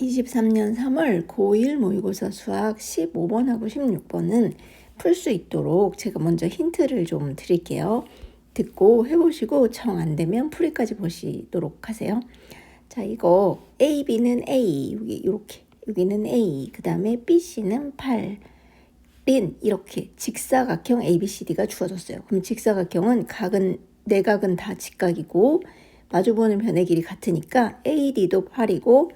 23년 3월 고1 모의고사 수학 15번하고 16번은 풀 수 있도록 제가 먼저 힌트를 좀 드릴게요. 듣고 해보시고 정 안 되면 풀이까지 보시도록 하세요. 자, 이거 A, B는 A, 여기 이렇게, 여기는 A, 그 다음에 B, C는 8, 린 이렇게 직사각형 ABCD가 주어졌어요. 그럼 직사각형은 각은 내각은 다 직각이고 마주보는 변의 길이 같으니까 AD도 8이고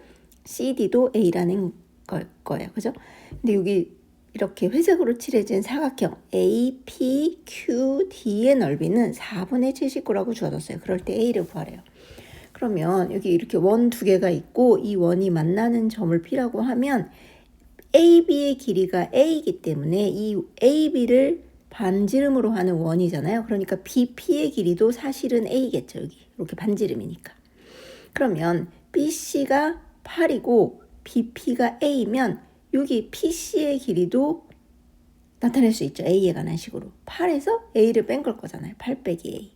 CD도 A라는 걸 거예요. 그죠? 근데 여기 이렇게 회색으로 칠해진 사각형 APQD의 넓이는 4분의 79라고 주어졌어요. 그럴 때 A를 구하래요. 그러면 여기 이렇게 원 두 개가 있고 이 원이 만나는 점을 P라고 하면 AB의 길이가 A이기 때문에 이 AB를 반지름으로 하는 원이잖아요. 그러니까 BP의 길이도 사실은 A겠죠. 여기 이렇게 반지름이니까. 그러면 BC가 8이고 BP가 A면 여기 PC의 길이도 나타낼 수 있죠. A에 관한 식으로. 8에서 A를 뺀 걸 거잖아요. 8 빼기 A.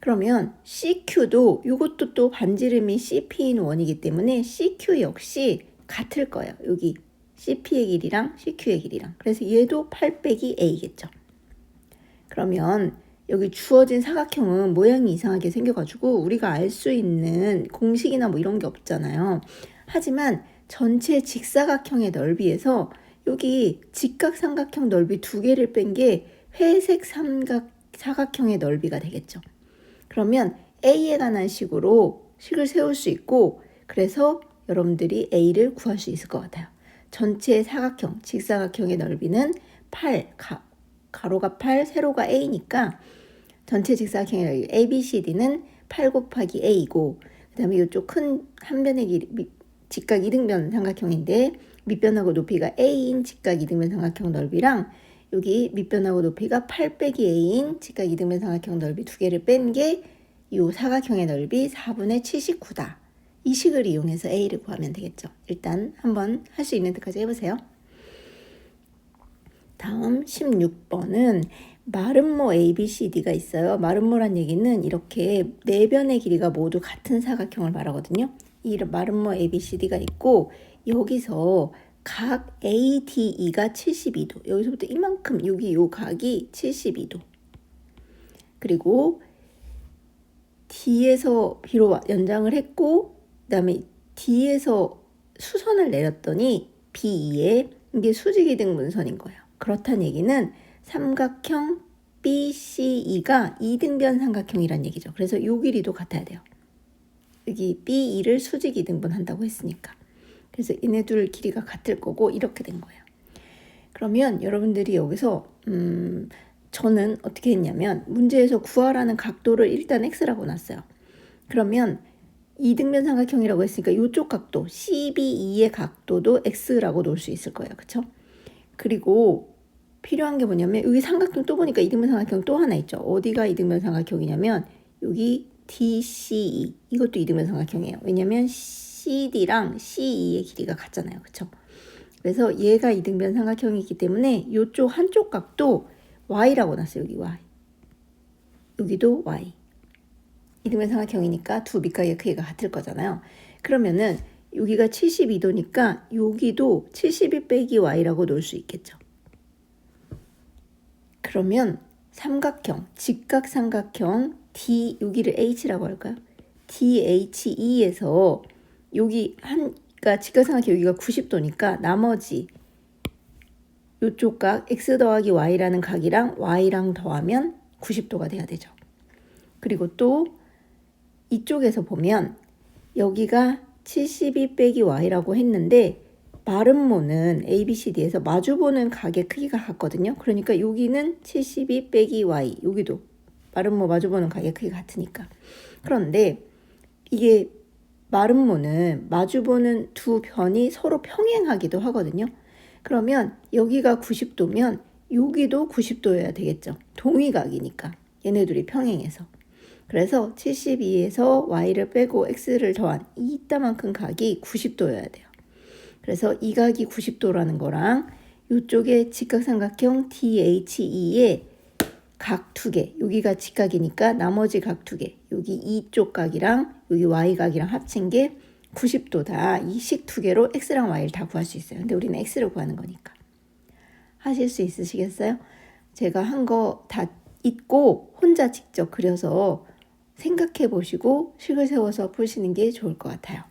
그러면 CQ도 이것도 또 반지름이 CP인 원이기 때문에 CQ 역시 같을 거예요. 여기 CP의 길이랑 CQ의 길이랑. 그래서 얘도 8 빼기 A겠죠. 그러면 여기 주어진 사각형은 모양이 이상하게 생겨가지고 우리가 알 수 있는 공식이나 뭐 이런 게 없잖아요. 하지만 전체 직사각형의 넓이에서 여기 직각삼각형 넓이 두 개를 뺀 게 회색 삼각 사각형의 넓이가 되겠죠. 그러면 A에 관한 식으로 식을 세울 수 있고 그래서 여러분들이 A를 구할 수 있을 것 같아요. 전체 사각형, 직사각형의 넓이는 8, 가, 가로가 8, 세로가 A니까 전체 직사각형의 넓이 ABCD는 8 곱하기 A이고 그 다음에 이쪽 큰 한 변의 길이 직각 이등변 삼각형인데 밑변하고 높이가 A인 직각 이등변 삼각형 넓이랑 여기 밑변하고 높이가 8 빼기 A인 직각 이등변 삼각형 넓이 두 개를 뺀 게 이 사각형의 넓이 4분의 79다. 이 식을 이용해서 A를 구하면 되겠죠. 일단 한번 할 수 있는 데까지 해보세요. 다음 16번은 마름모 ABCD가 있어요. 마름모란 얘기는 이렇게 네 변의 길이가 모두 같은 사각형을 말하거든요. 이 마름모 ABCD가 있고 여기서 각 ADE가 72도. 여기서부터 이만큼 여기 요 각이 72도. 그리고 D에서 B로 연장을 했고 그다음에 D에서 수선을 내렸더니 B2에 이게 수직이등분선인 거예요. 그렇다는 얘기는 삼각형 BCE가 이등변 삼각형이란 얘기죠. 그래서 요 길이도 같아야 돼요. 여기 B2를 수직 이등분 한다고 했으니까. 그래서 얘네 둘 길이가 같을 거고 이렇게 된 거예요. 그러면 여러분들이 여기서 음 저는 어떻게 했냐면 문제에서 구하라는 각도를 일단 x라고 놨어요. 그러면 이등변 삼각형이라고 했으니까 이쪽 각도 CB2의 각도도 x라고 놓을 수 있을 거예요. 그렇죠? 그리고 필요한 게 뭐냐면 여기 삼각형 또 보니까 이등변 삼각형 또 하나 있죠. 어디가 이등변 삼각형이냐면 여기 DCE 이것도 이등변 삼각형이에요. 왜냐면 CD랑 CE의 길이가 같잖아요. 그렇죠? 그래서 얘가 이등변 삼각형이기 때문에 이쪽 한쪽 각도 y라고 놨어요. 여기 y. 여기도 y. 이등변 삼각형이니까 두 밑각의 크기가 같을 거잖아요. 그러면은 여기가 72도니까 여기도 72 빼기 y라고 놓을 수 있겠죠. 그러면 삼각형, 직각삼각형 D 여기를 H라고 할까요? DHE에서 여기 한 그러니까 직각삼각형 여기가 90도니까 나머지 요쪽 각 x 더하기 y라는 각이랑 y랑 더하면 90도가 돼야 되죠. 그리고 또 이쪽에서 보면 여기가 72 빼기 y라고 했는데 마름모는 ABCD에서 마주보는 각의 크기가 같거든요. 그러니까 여기는 72 빼기 y, 여기도 마름모 마주보는 각의 크기가 같으니까. 그런데 이게 마름모는 마주보는 두 변이 서로 평행하기도 하거든요. 그러면 여기가 90도면 여기도 90도여야 되겠죠. 동위각이니까 얘네 둘이 평행해서. 그래서 72에서 y를 빼고 x를 더한 이따만큼 각이 90도여야 돼요. 그래서 이 각이 90도라는 거랑 이쪽에 직각삼각형 DHE의 각 두 개, 여기가 직각이니까 나머지 각 두 개, 여기 이쪽 각이랑 여기 y각이랑 합친 게 90도다. 이 식 두 개로 x랑 y를 다 구할 수 있어요. 근데 우리는 x를 구하는 거니까. 하실 수 있으시겠어요? 제가 한 거 다 잊고 혼자 직접 그려서 생각해 보시고 식을 세워서 푸시는 게 좋을 것 같아요.